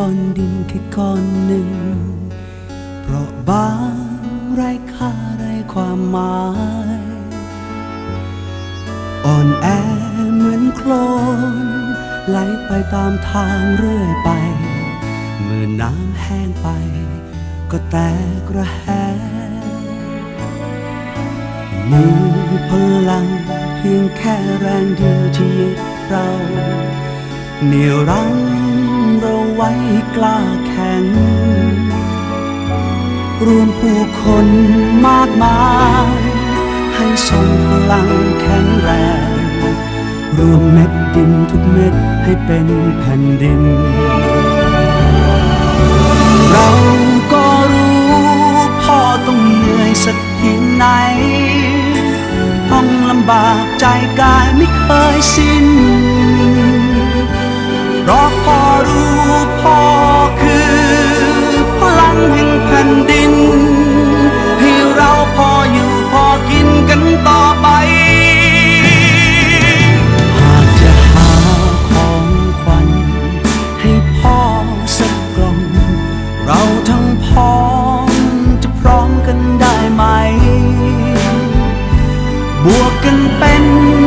ก้อนดินแค่ก้อนหนึ่ง เพราะบางไร้ค่าไร้ความหมาย อ่อนแอเหมือนโคลนไหลไปตามทางเรื่อยไป เมื่อน้ำแห้งไป ก็แตกระแหงมีพลังเพียงแค่แรงเดียวที่ยึดเราเหนี่ยวรั้ง ไว้กล้าแข็ง รวมผู้คนมากมาย ให้ทรงพลังแข็งแรง รวมเม็ดดินทุกเม็ดให้เป็นแผ่นดิน เราก็รู้พ่อต้องเหนื่อยสักเพียงไหน ต้องลำบากใจกายไม่เคยสิ้น เป็น